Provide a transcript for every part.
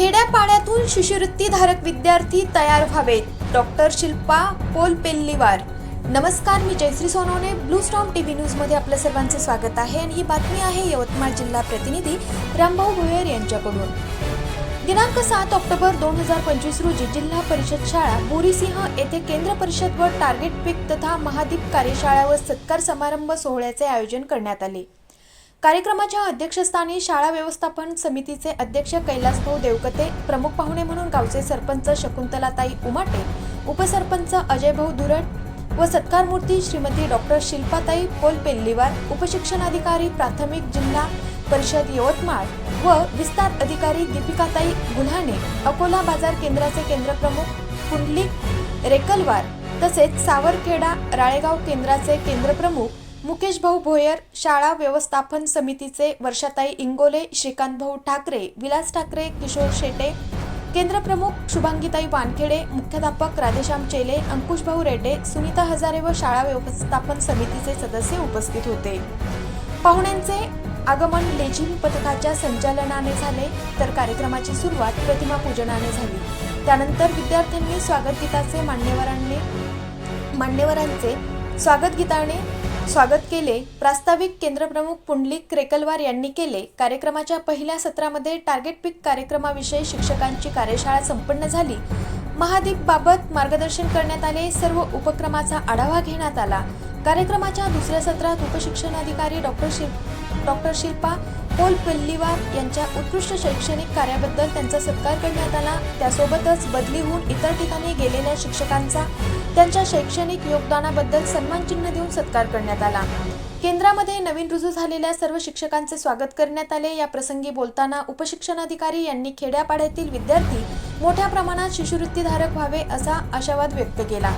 खेड्यापाड्यातून शिष्यवृत्तीधारक विद्यार्थी तयार व्हावेत. डॉक्टर शिल्पा पोल पेल्लीवार नमस्कार मी Jayashree Sonawane. Blue storm T V न्यूजमध्ये आपलं सर्वांचे स्वागत आहे आणि ही बातमी आहे यवतमाळ जिल्हा प्रतिनिधी रामभाऊ भुयर यांच्याकडून. दिनांक सात ऑक्टोबर दोन हजार पंचवीस रोजी जिल्हा परिषद शाळा बोरीसिंह येथे केंद्र परिषद व टार्गेट पिक तथा महादीप कार्यशाळा व सत्कार समारंभ सोहळ्याचे आयोजन करण्यात आले. कार्यक्रमाच्या अध्यक्षस्थानी शाळा व्यवस्थापन समितीचे अध्यक्ष कैलासभाऊ देवकते प्रमुख पाहुणे म्हणून गावचे सरपंच शकुंतलाताई उमाटे उपसरपंच अजयभाऊ धुरट व सत्कारमूर्ती श्रीमती डॉक्टर शिल्पाताई पोल पेल्लीवार उपशिक्षणाधिकारी प्राथमिक जिल्हा परिषद यवतमाळ व विस्तार अधिकारी दीपिकाताई गुल्हाणे अकोला बाजार केंद्राचे केंद्रप्रमुख पुंडलिक रेकलवार तसेच सावरखेडा राळेगाव केंद्राचे केंद्रप्रमुख मुकेश भाऊ भोयर शाळा व्यवस्थापन समितीचे वर्षाताई इंगोले श्रीकांत भाऊ ठाकरे विलास ठाकरे किशोर शेटे केंद्रप्रमुख शुभांगीताई वानखेडे मुख्याध्यापक राधेश्याम चेले अंकुश भाऊ रेड्डे सुनीता हजारे व शाळा व्यवस्थापन समितीचे सदस्य उपस्थित होते. पाहुण्यांचे आगमन लेझिम पथकाच्या संचालनाने झाले तर कार्यक्रमाची सुरुवात प्रतिमा पूजनाने झाली. त्यानंतर विद्यार्थ्यांनी स्वागत गीताचे मान्यवरांनी मान्यवरांचे स्वागत गीताने स्वागत केले. प्रास्ताविक केंद्रप्रमुख पुंडलिक क्रेकलवार यांनी केले. कार्यक्रमाच्या पहिल्या सत्रामध्ये टार्गेट पीक कार्यक्रमाविषयी शिक्षकांची कार्यशाळा संपन्न झाली. महादीप बाबत मार्गदर्शन करण्यात आले. सर्व उपक्रमाचा आढावा घेण्यात आला. कार्यक्रमाच्या दुसऱ्या सत्रात उपशिक्षण अधिकारी डॉक्टर शिल डॉक्टर शिल्पा पोल पल्लीवार यांच्या उत्कृष्ट शैक्षणिक कार्याबद्दल त्यांचा सत्कार करण्यात आला. त्यासोबतच बदली होऊन इतर ठिकाणी गेलेल्या शिक्षकांचा त्यांच्या शैक्षणिक योगदानाबद्दल सन्मानचिन्ह देऊन सत्कार करण्यात आला. केंद्रामध्ये नवीन रुजू झालेल्या सर्व शिक्षकांचे स्वागत करण्यात आले. या प्रसंगी बोलताना उपशिक्षणाधिकारी यांनी खेड्यापाड्यातील विद्यार्थी मोठ्या प्रमाणात शिष्यवृत्तीधारक व्हावे असा आशावाद व्यक्त केला.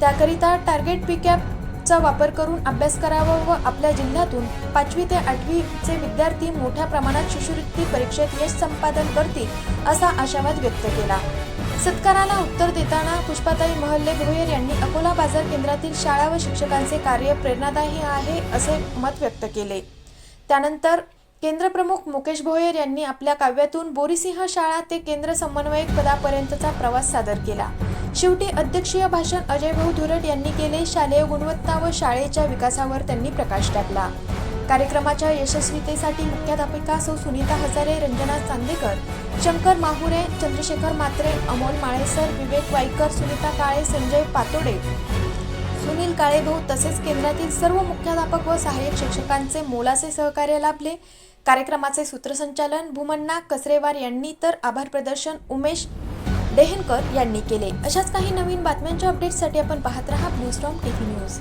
त्याकरिता टार्गेट पिकॅपचा वापर करून अभ्यास करावा व आपल्या जिल्ह्यातून पाचवी ते आठवीचे विद्यार्थी मोठ्या प्रमाणात शिष्यवृत्ती परीक्षेत यश संपादन करतील असा आशावाद व्यक्त केला. सत्काराला उत्तर देताना पुष्पाताई महल्ले भोयर यांनी अकोला बाजार केंद्रातील शाळा व शिक्षकांचे कार्य प्रेरणादायी आहे असे मत व्यक्त केले. त्यानंतर केंद्रप्रमुख मुकेश भोयर यांनी आपल्या काव्यातून बोरीसिंह शाळा ते केंद्र समन्वयक पदापर्यंतचा प्रवास सादर केला. शेवटी अध्यक्षीय भाषण अजय भाऊ धुरट यांनी केले शालेय गुणवत्ता व शाळेच्या विकासावर त्यांनी प्रकाश टाकला. कार्यक्रमाच्या यशस्वीतेसाठी मुख्याध्यापिका सौ सुनीता हजारे रंजना चांदेकर शंकर माहुरे चंद्रशेखर मात्रे अमोल माळेसर विवेक वाईकर सुनीता काळे संजय पातोडे सुनील काळेभाऊ तसेच केंद्रातील सर्व मुख्याध्यापक व सहाय्यक शिक्षकांचे मोलाचे सहकार्य लाभले. कार्यक्रमाचे सूत्रसंचालन भूमन्ना कसरेवार यांनी तर आभार प्रदर्शन उमेश डेहनकर यांनी केले. अशाच काही नवीन बातम्यांच्या अपडेट्ससाठी आपण पाहत रहा ब्लू स्टॉम टीव्ही न्यूज